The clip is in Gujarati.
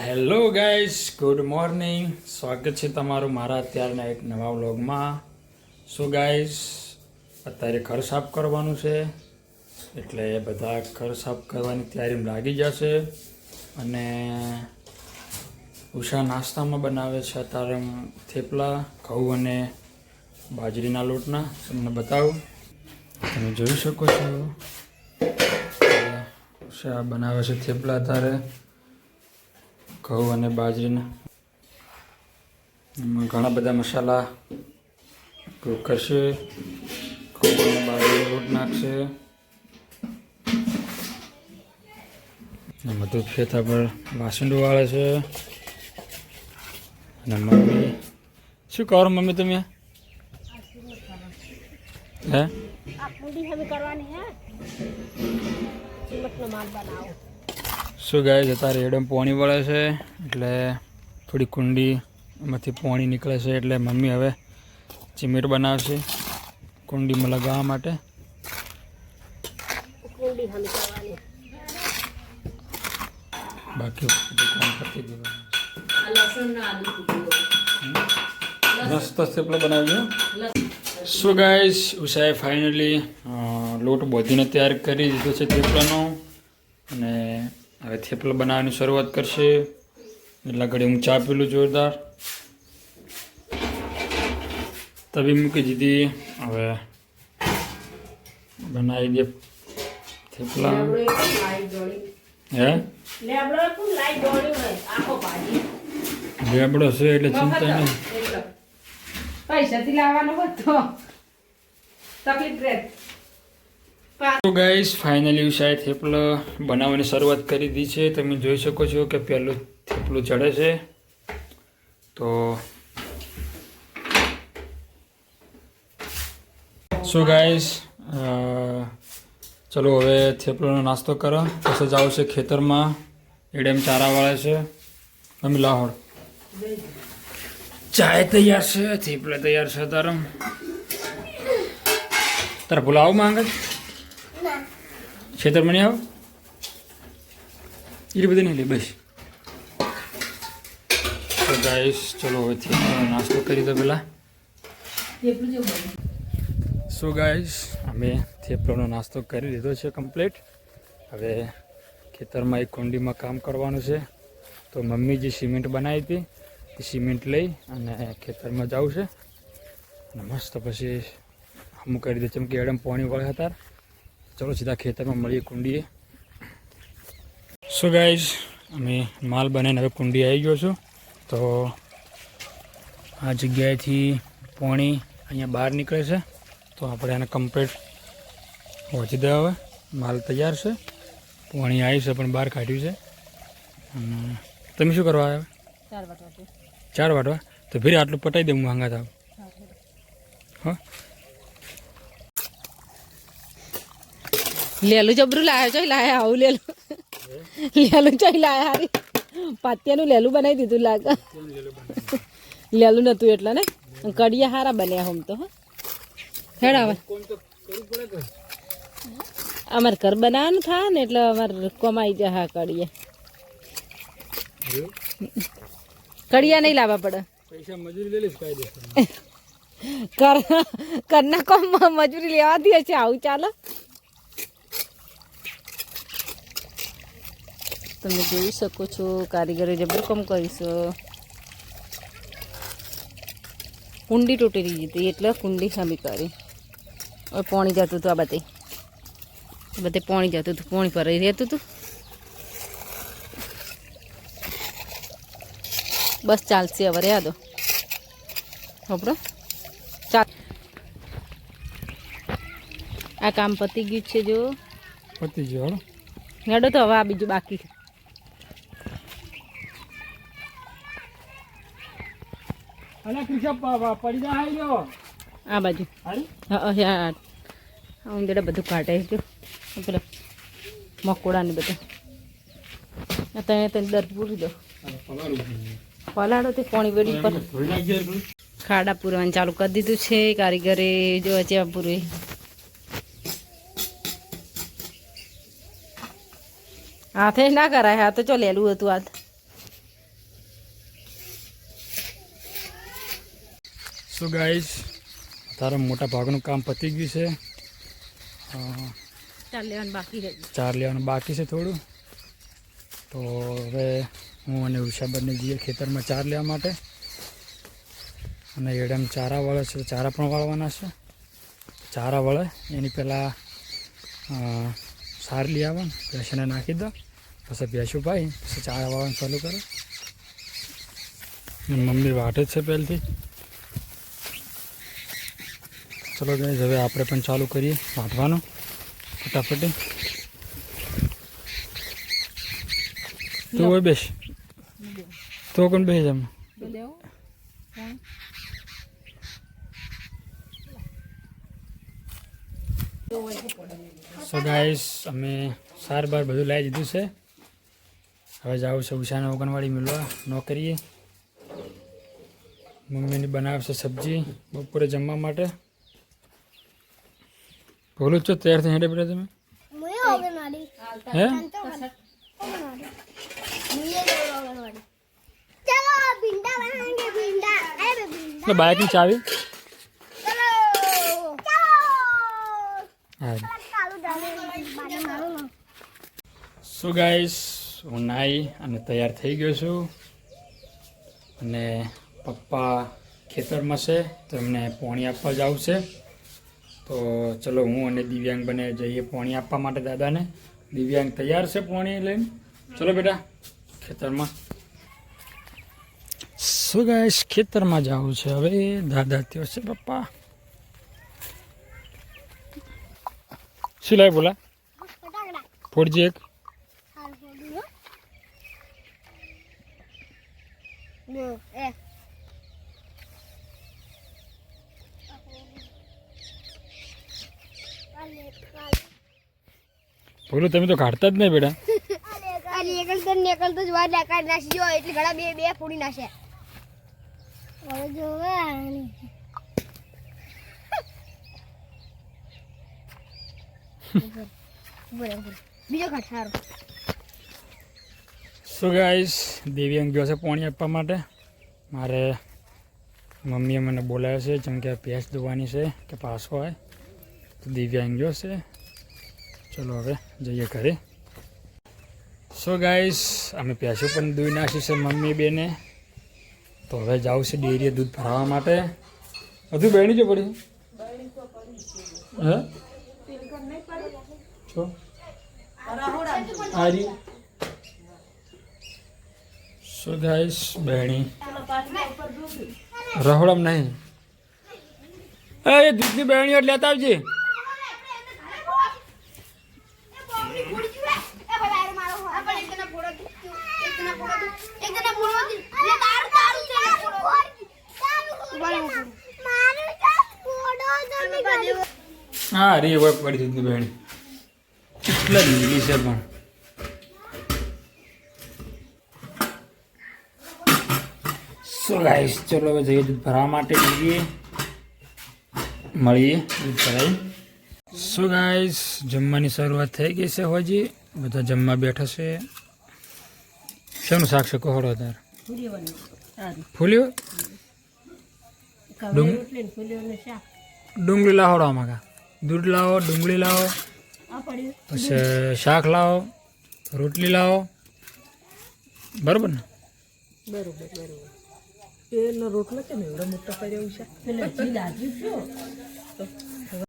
હેલો ગાઈઝ ગુડ મોર્નિંગ સ્વાગત છે તમારું મારા અત્યારના એક નવા વ્લોગમાં. સો ગાઈઝ અત્યારે ઘર સાફ કરવાનું છે. એટલે બધા ઘર સાફ કરવાની તૈયારીમાં લાગી જશે. અને ઉષા નાસ્તામાં બનાવે છે અત્યારે થેપલા, ઘઉં અને બાજરીના લોટના. તમને બતાવું. તમે જોઈ શકો છો. ઉષા બનાવે છે થેપલા અત્યારે ઘઉં અને બાજરીના. એમાં ઘણા બધા મસાલા કરશે. ઘઉં અને બાજરી લોટ નાખશે. અને બધું ખેતર પર વાસંડું વાળે છે. અને મમ્મી, શું કરો મમ્મી તમે? હે? પૂરી હવે કરવાની હે. મતલબ માલ બનાવો. શું ગાય અત્યારે એડમ પોણી વળે છે એટલે થોડી કુંડી એમાંથી પોણી નીકળે છે એટલે મમ્મી હવે ચીમીર બનાવશે કુંડીમાં લગાવવા માટે. બાકી મસ્ત થેપલો બનાવજો. શું ગાઈસ ઉષાએ ફાઇનલી લોટ બોધીને તૈયાર કરી દીધો છે થેપલાનો. અને હવે થેપલા બનાવવાની શરૂઆત કરશે. એટલા ઘડી હું ચા પીલું જોરદાર. તવી મૂકી દીધી. હવે બનાવી દે થેપલા. હે? લેબડો છે એટલે ચિંતા નહીં. પૈસાથી લાવવાનો બધો તકલીફ રહે. તો ગાઈસ ફાઇનલી ઉષાએ થેપલો બનાવવાની શરૂઆત કરી દીધી છે. તમે જોઈ શકો છો કે પહેલું થેપલું ચડે છે. તો સો ગાઈસ ચલો હવે થેપલોનો નાસ્તો કરો. પછી જાવ છે ખેતરમાં. એડેમ ચારા વાળે છે. અમે લાહોડ ચાય તૈયાર છે, થેપલા તૈયાર છે તારમ તારે ભૂલાવું માંગે? ખેતરમાં નહીં આવ. એ બધી નહીં લે બસ. તો ગાઈસ ચલો હવે થેપલાનો નાસ્તો કરી દો પેલા. સો ગાઈસ અમે થેપલાનો નાસ્તો કરી લીધો છે કમ્પ્લીટ હવે ખેતરમાં એક કુંડીમાં કામ કરવાનું છે. તો મમ્મી જે સિમેન્ટ બનાવી હતી, એ સિમેન્ટ લઈ અને ખેતરમાં જવું છે. અને મસ્ત પછી હમું કરી દે ચમ કે એડમ પાણી વળ્યા હતા. ચલો સીધા ખેતરમાં મળીએ કુંડીએ. સો ગાઈઝ અમે માલ બનાવીને હવે કુંડી આવી ગયો છું. તો આ જગ્યાએથી પોણી અહીંયા બહાર નીકળે છે. તો આપણે આને કમ્પ્લીટ પહોંચી દે હવે. માલ તૈયાર છે. પોણી આવી છે પણ બહાર કાઢ્યું છે. અને તમે શું કરવા આવ્યા? ચાર વાટવા? તો ફરી આટલું પટાઈ દઉં હું હાંગા થાવ. હા. લેલું જબરું લાયા છો લાયા આવું લેલું. લેલું ચોય લાયા હારી. પાત્યાનું લેલું બનાવી દીધું લાગે. લેલું નતું એટલે ને? કડિયા હારા બન્યા હમ તો હેડ આવે અમારે ઘર બનાવવાનું થાય ને એટલે અમારે કમાઈ જાય હા કડિયા કડિયા નહીં લાવવા પડે. પૈસા મજૂરી લઈ લઈશ કાંઈ કર કરના કોમ મજૂરી લેવા દે છે આવું ચાલે? તમે જોઈ શકો છો કારીગરે જબરકમ કરીશું કુંડી તૂટેલી હતી એટલે કુંડી ખામી કરી. હવે પાણી જતું હતું આ બધે. બધે પાણી જતું હતું પાણી પર રહેતું હતું. બસ ચાલશે હવે રહ્યા દો. ખબરો? ચાલ. આ કામ પતી ગયું છે જો. પતી ગયો હેડો તો હવે આ બીજું બાકી. પડી જાય આ બાજુ. હા હા હા ઉંદેડા બધું કાઢે જો. પેલો મકોડા ને બધું. ત્યાં તને દર પૂરી દો. પલાળો તે પાણી વેડી પર. ખાડા પૂરવાનું ચાલુ કરી દીધું છે કારીગરે. જો ચેવા પૂરે. હાથે ના કરાય તો ચો લેલું હતું હાથ. સો ગાઈસ તારા મોટા ભાગનું કામ પતી ગયું છે. લેવાનું બાકી ચાર લેવાનું બાકી છે થોડું. તો હવે હું અને ઉષા બંને જઈએ ખેતરમાં ચાર લેવા માટે. અને એડમ ચારા વળે છે ચારા પણ વાળવાના છે. ચારા વળે એની પહેલાં સાર લઈ આવે ભેંસને નાખી દો. પછી ભેંસું ભાઈ પછી ચારા વાળવાનું ચાલુ કરે. મમ્મી વાટે જ છે પહેલથી. ચલો ગઈ હવે આપણે પણ ચાલુ કરીએ વાંધવાનું. ફટાફટ. તું હોય બેસ. તો કોણ બેસ એમ? સો ગાઈસ અમે સાર બાર બધું લાવી દીધું છે. હવે જાઉં છે ઉષાને ઓગણવાડી મળવા. નોકરીએ મમ્મીની બનાવશે સબ્જી બપોરે જમવા માટે. બોલું છો તૈયાર થઈ હેડે બેટા તમે? હે? એટલે બાઇકની ચાવી સો ગાઈસ હું નાઈ અને તૈયાર થઈ ગયો છું. અને પપ્પા ખેતરમાં છે તો એમને પોણી આપવા જવું છે. તો ચલો હું અને દિવ્યાંગ બને જઈએ પોણી આપવા માટે દાદાને. દિવ્યાંગ તૈયાર છે પોણી લઈને? ચલો બેટા ખેતરમાં. સો ગાય ખેતરમાં જવું છે હવે. દાદા ત્યો છે પપ્પા. સિલાઈ બોલા? ફોડજી એક. ફોડું હો લો એ બોલું તમે તો કાઢતા જ નહીં બેટા. નીકળતો નીકળતો તો નીકળ તો જવા કાઢ નાખી જો એટલે ઘણા બે બે ફોડી નાખે. હવે જોવે બીજો ઘાટ સારો. સો ગાઈસ દિવ્યાંગ ગયો છે પાણી આપવા માટે. મારે મમ્મીએ મને બોલાવ્યો છે જેમ કે ભેંસ ધોવાની છે કે પાછો હોય તો દિવ્યાંગ છે. ચલો હવે જઈએ ઘરે. સો ગાઈસ અમે પ્યાસું પણ દૂધ નાખ્યું છે મમ્મી બેને. તો હવે જાઉં છે ડેરીએ દૂધ ભરાવવા માટે. બધું બહેણી જો પડી? હે? છો? આરી સો ગાઈસ બેણી રહોડમ નહીં. એ દૂધની બહેણીઓ લેતા આવજે. હા રે હોય પડી દૂધની બહેણી. કેટલા લીલી છે પણ. સો ગાઈસ ચલો હવે જઈએ દૂધ ભરવા માટે જઈએ. મળીએ દૂધ ભરાઈ. સો ગાઈસ જમવાની શરૂઆત થઈ ગઈ છે હોજી. બધા જમવા બેઠા છે. શેનું શાક છે કોહડો તાર? ફૂલ્યો? ડુંગળી આમાં કા? દૂધ લાવો ડુંગળી લાવો પછી શાક લાવો રોટલી લાવો. બરોબર ને? બરોબર રોટલો કેમ એવડો મોટો કર્યો છો?